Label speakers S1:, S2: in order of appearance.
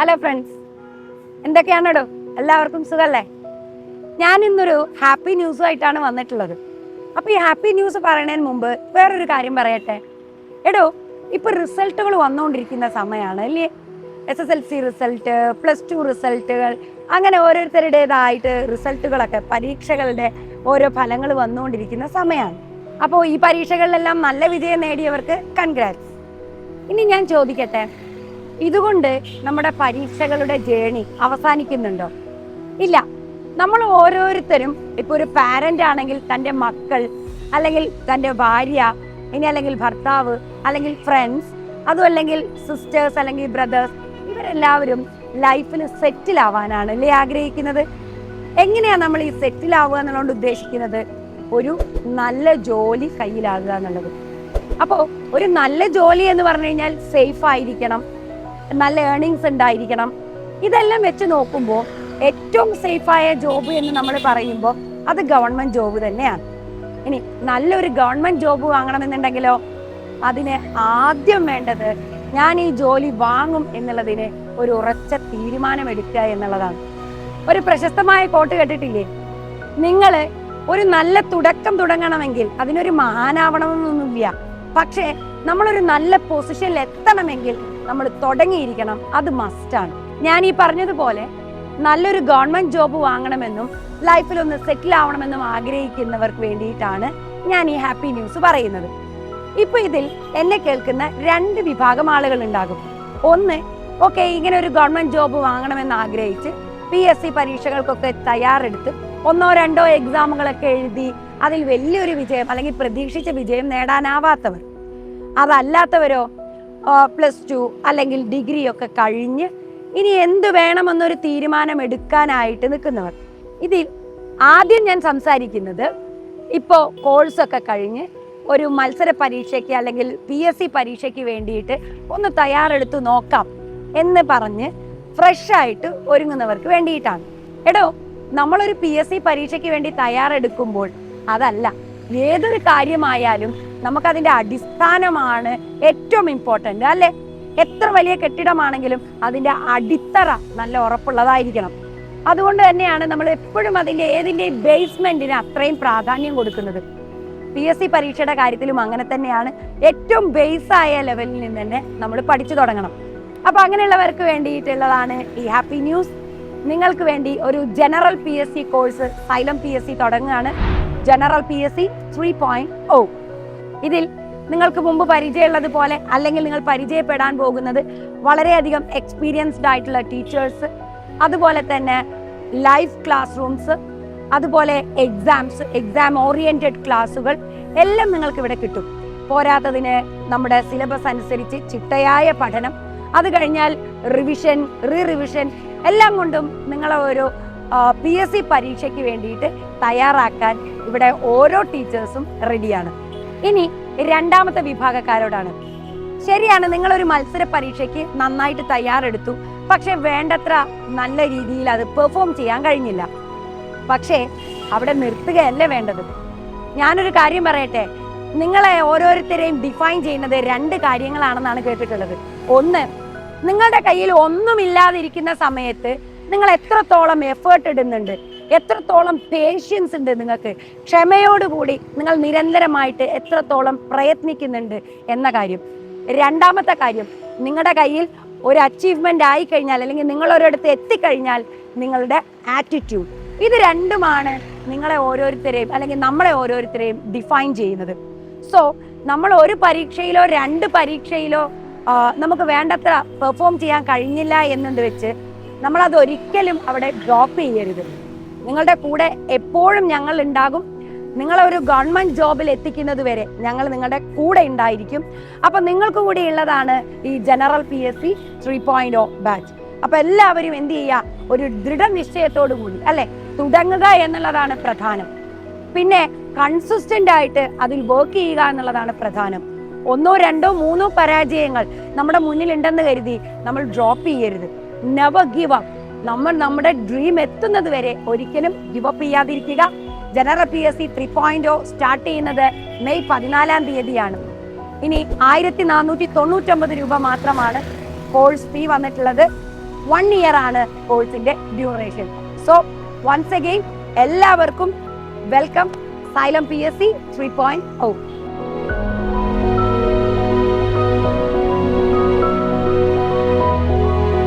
S1: Hello friends എന്തൊക്കെയാണോ എല്ലാവർക്കും സുഖല്ലേ? ഞാൻ ഇന്നൊരു ഹാപ്പി ന്യൂസുമായിട്ടാണ് വന്നിട്ടുള്ളത്. അപ്പോൾ ഈ ഹാപ്പി ന്യൂസ് പറയുന്നതിന് മുമ്പ് വേറൊരു കാര്യം പറയട്ടെ? എടോ ഇപ്പോൾ റിസൾട്ടുകൾ വന്നുകൊണ്ടിരിക്കുന്ന സമയമാണ് അല്ലേ? S S L C result plus two റിസൾട്ടുകൾ അങ്ങനെ ഓരോരുത്തരുടേതായിട്ട് റിസൾട്ടുകളൊക്കെ പരീക്ഷകളുടെ ഓരോ ഫലങ്ങൾ വന്നുകൊണ്ടിരിക്കുന്ന സമയമാണ് അപ്പോൾ ഈ പരീക്ഷകളിലെല്ലാം നല്ല വിജയം നേടിയവർക്ക് കൺഗ്രാറ്റ്സ് ഇനി ഞാൻ ചോദിക്കട്ടെ ഇതുകൊണ്ട് നമ്മുടെ പരീക്ഷകളുടെ ജേണി അവസാനിക്കുന്നുണ്ടോ? ഇല്ല. നമ്മൾ ഓരോരുത്തരും ഇപ്പൊ ഒരു പാരന്റ് ആണെങ്കിൽ തന്റെ മക്കൾ അല്ലെങ്കിൽ തന്റെ ഭാര്യ ഇനി അല്ലെങ്കിൽ ഭർത്താവ് അല്ലെങ്കിൽ ഫ്രണ്ട്സ് അതും അല്ലെങ്കിൽ സിസ്റ്റേഴ്സ് അല്ലെങ്കിൽ ബ്രദേഴ്സ് ഇവരെല്ലാവരും ലൈഫിൽ സെറ്റിൽ ആവാനാണ് അല്ലേ ആഗ്രഹിക്കുന്നത്? എങ്ങനെയാണ് നമ്മൾ ഈ സെറ്റിൽ ആവുക എന്നുള്ളത് ഉദ്ദേശിക്കുന്നത്? ഒരു നല്ല ജോലി കയ്യിലാകുക എന്നുള്ളത്. അപ്പോൾ ഒരു നല്ല ജോലി എന്ന് പറഞ്ഞു കഴിഞ്ഞാൽ സേഫ് ആയിരിക്കണം. നല്ല ഏണിങ്സ് ഉണ്ടായിരിക്കണം. ഇതെല്ലാം വെച്ച് നോക്കുമ്പോൾ ഏറ്റവും സേഫായ ജോബ് എന്ന് നമ്മൾ പറയുമ്പോൾ അത് ഗവൺമെന്റ് ജോബ് തന്നെയാണ്. ഇനി നല്ലൊരു ഗവൺമെന്റ് ജോബ് വാങ്ങണമെന്നുണ്ടെങ്കിലോ അതിന് ആദ്യം വേണ്ടത് ഞാൻ ഈ ജോലി വാങ്ങും എന്നുള്ളതിന് ഒരു ഉറച്ച തീരുമാനം തീരുമാനമെടുക്കുക എന്നുള്ളതാണ്. ഒരു പ്രശസ്തമായ കോട്ട് കേട്ടിട്ടില്ലേ? നിങ്ങൾ ഒരു നല്ല തുടക്കം തുടങ്ങണമെങ്കിൽ അതിനൊരു മഹാനാവണമെന്നൊന്നുമില്ല പക്ഷേ നമ്മളൊരു നല്ല പൊസിഷനിൽ എത്തണമെങ്കിൽ നമ്മൾ തുടങ്ങിയിരിക്കണം. അത് മസ്റ്റാണ് ഞാൻ ഈ പറഞ്ഞതുപോലെ നല്ലൊരു ഗവൺമെന്റ് ജോബ് വാങ്ങണമെന്നും ലൈഫിൽ ഒന്ന് സെറ്റിൽ ആവണമെന്നും ആഗ്രഹിക്കുന്നവർക്ക് വേണ്ടിയിട്ടാണ് ഞാൻ ഈ ഹാപ്പി ന്യൂസ് പറയുന്നത്. ഇപ്പൊ ഇതിൽ എന്നെ കേൾക്കുന്ന രണ്ട് വിഭാഗം ആളുകൾ ഉണ്ടാകും. ഒന്ന് ഓക്കെ ഇങ്ങനെ ഒരു ഗവൺമെന്റ് ജോബ് വാങ്ങണമെന്ന് ആഗ്രഹിച്ച് പി എസ് സി പരീക്ഷകൾക്കൊക്കെ തയ്യാറെടുത്ത് ഒന്നോ രണ്ടോ എക്സാമുകളൊക്കെ എഴുതി അതിൽ വലിയൊരു വിജയം അല്ലെങ്കിൽ പ്രതീക്ഷിച്ച വിജയം നേടാനാവാത്തവർ. അതല്ലാത്തവരോ പ്ലസ് ടു അല്ലെങ്കിൽ ഡിഗ്രി ഒക്കെ കഴിഞ്ഞ് ഇനി എന്ത് വേണമെന്നൊരു തീരുമാനം എടുക്കാനായിട്ട് നിൽക്കുന്നവർ. ഇതിൽ ആദ്യം ഞാൻ സംസാരിക്കുന്നത് ഇപ്പോൾ കോഴ്സൊക്കെ കഴിഞ്ഞ് ഒരു മത്സര പരീക്ഷയ്ക്ക് അല്ലെങ്കിൽ പി എസ് സി പരീക്ഷയ്ക്ക് വേണ്ടിയിട്ട് ഒന്ന് തയ്യാറെടുത്ത് നോക്കാം എന്ന് പറഞ്ഞ് ഫ്രഷായിട്ട് ഒരുങ്ങുന്നവർക്ക് വേണ്ടിയിട്ടാണ്. എടോ നമ്മളൊരു പി എസ് സി പരീക്ഷയ്ക്ക് വേണ്ടി തയ്യാറെടുക്കുമ്പോൾ അതല്ല ഏതൊരു കാര്യമായാലും നമുക്കതിന്റെ അടിസ്ഥാനമാണ് ഏറ്റവും ഇമ്പോർട്ടന്റ് അല്ലേ? എത്ര വലിയ കെട്ടിടമാണെങ്കിലും അതിന്റെ അടിത്തറ നല്ല ഉറപ്പുള്ളതായിരിക്കണം. അതുകൊണ്ട് തന്നെയാണ് നമ്മൾ എപ്പോഴും അതിന്റെ ഏതിന്റെ ബേസ്മെന്റിന് അത്രയും പ്രാധാന്യം കൊടുക്കുന്നത്. പി എസ് സി പരീക്ഷയുടെ കാര്യത്തിലും അങ്ങനെ തന്നെയാണ്. ഏറ്റവും ബേസ് ആയ ലെവലിൽ നിന്ന് തന്നെ നമ്മൾ പഠിച്ചു തുടങ്ങണം. അപ്പൊ അങ്ങനെയുള്ളവർക്ക് വേണ്ടിയിട്ടുള്ളതാണ് ഈ ഹാപ്പി ന്യൂസ് നിങ്ങൾക്ക് വേണ്ടി ഒരു general P S C course Xylem P S C തുടങ്ങുകയാണ്. General P S C three point O ഇതിൽ നിങ്ങൾക്ക് മുമ്പ് പരിചയമുള്ളത് പോലെ അല്ലെങ്കിൽ നിങ്ങൾ പരിചയപ്പെടാൻ പോകുന്നത് വളരെയധികം എക്സ്പീരിയൻസ്ഡ് ആയിട്ടുള്ള ടീച്ചേഴ്സ് അതുപോലെ തന്നെ ലൈവ് ക്ലാസ് റൂംസ് അതുപോലെ എക്സാംസ് എക്സാം ഓറിയന്റഡ് ക്ലാസ്സുകൾ എല്ലാം നിങ്ങൾക്ക് ഇവിടെ കിട്ടും. പോരാത്തതിന് നമ്മുടെ സിലബസ് അനുസരിച്ച് ചിട്ടയായ പഠനം. അത് കഴിഞ്ഞാൽ റിവിഷൻ റീ റിവിഷൻ എല്ലാം കൊണ്ടും നിങ്ങളെ ഒരു പി എസ് സി പരീക്ഷയ്ക്ക് വേണ്ടിയിട്ട് തയ്യാറാക്കാൻ ഇവിടെ ഓരോ ടീച്ചേഴ്സും റെഡിയാണ് ഇനി രണ്ടാമത്തെ വിഭാഗക്കാരോടാണ്. ശരിയാണ് നിങ്ങൾ ഒരു മത്സര പരീക്ഷയ്ക്ക് നന്നായിട്ട് തയ്യാറെടുത്തു. പക്ഷെ വേണ്ടത്ര നല്ല രീതിയിൽ അത് പെർഫോം ചെയ്യാൻ കഴിഞ്ഞില്ല. പക്ഷേ അവിടെ നിർത്തുകയല്ല വേണ്ടത്? ഞാനൊരു കാര്യം പറയട്ടെ. നിങ്ങളെ ഓരോരുത്തരെയും ഡിഫൈൻ ചെയ്യുന്നത് രണ്ട് കാര്യങ്ങളാണെന്നാണ് കേട്ടിട്ടുള്ളത്. ഒന്ന് നിങ്ങളുടെ കയ്യിൽ ഒന്നുമില്ലാതിരിക്കുന്ന സമയത്ത് നിങ്ങൾ എത്രത്തോളം എഫേർട്ട് ഇടുന്നുണ്ട്? എത്രത്തോളം പേഷ്യൻസ് ഉണ്ട് നിങ്ങൾക്ക്? ക്ഷമയോടുകൂടി നിങ്ങൾ നിരന്തരമായിട്ട് എത്രത്തോളം പ്രയത്നിക്കുന്നുണ്ട് എന്ന കാര്യം. രണ്ടാമത്തെ കാര്യം നിങ്ങളുടെ കയ്യിൽ ഒരു അച്ചീവ്മെന്റ് ആയിക്കഴിഞ്ഞാൽ അല്ലെങ്കിൽ നിങ്ങൾ ഒരിടത്ത് എത്തിക്കഴിഞ്ഞാൽ നിങ്ങളുടെ ആറ്റിറ്റ്യൂഡ് ഇത് രണ്ടുമാണ് നിങ്ങളെ ഓരോരുത്തരെയും അല്ലെങ്കിൽ നമ്മളെ ഓരോരുത്തരെയും ഡിഫൈൻ ചെയ്യുന്നത്. സോ നമ്മൾ ഒരു പരീക്ഷയിലോ രണ്ട് പരീക്ഷയിലോ നമുക്ക് വേണ്ടത്ര പെർഫോം ചെയ്യാൻ കഴിഞ്ഞില്ല എന്നത് വെച്ച് നമ്മൾ അത് ഒരിക്കലും അവിടെ ഡ്രോപ്പ് ചെയ്യരുത്. നിങ്ങളുടെ കൂടെ എപ്പോഴും ഞങ്ങൾ ഉണ്ടാകും. നിങ്ങളെ ഒരു ഗവൺമെന്റ് ജോബിൽ എത്തിക്കുന്നത് വരെ ഞങ്ങൾ നിങ്ങളുടെ കൂടെ ഉണ്ടായിരിക്കും. അപ്പൊ നിങ്ങൾക്ക് കൂടി ഉള്ളതാണ് ഈ general P S C three point O batch അപ്പൊ എല്ലാവരും എന്ത് ചെയ്യുക? ഒരു ദൃഢനിശ്ചയത്തോടു കൂടി അല്ലെ? തുടങ്ങുക എന്നുള്ളതാണ് പ്രധാനം. പിന്നെ കൺസിസ്റ്റന്റ് ആയിട്ട് അതിൽ വർക്ക് ചെയ്യുക എന്നുള്ളതാണ് പ്രധാനം. ഒന്നോ രണ്ടോ മൂന്നോ പരാജയങ്ങൾ നമ്മുടെ മുന്നിൽ ഉണ്ടെന്ന് കരുതി നമ്മൾ ഡ്രോപ്പ് ചെയ്യരുത്. നെവർ ഗിവ് അപ്പ് നമ്മൾ നമ്മുടെ ഡ്രീം എത്തുന്നത് വരെ ഒരിക്കലും ഗിവപ്പ് ചെയ്യാതിരിക്കുക. General P S C three point start ചെയ്യുന്നത് മെയ് പതിനാലാം തീയതിയാണ്. ഇനി ആയിരത്തി നാനൂറ്റി തൊണ്ണൂറ്റൊമ്പത് രൂപ മാത്രമാണ് കോഴ്സ് ഫീ വന്നിട്ടുള്ളത്. വൺ ഇയർ ആണ് കോഴ്സിന്റെ ഡ്യൂറേഷൻ സോ വൺസ് അഗെയിൻ എല്ലാവർക്കും welcome Xylem P S C three point O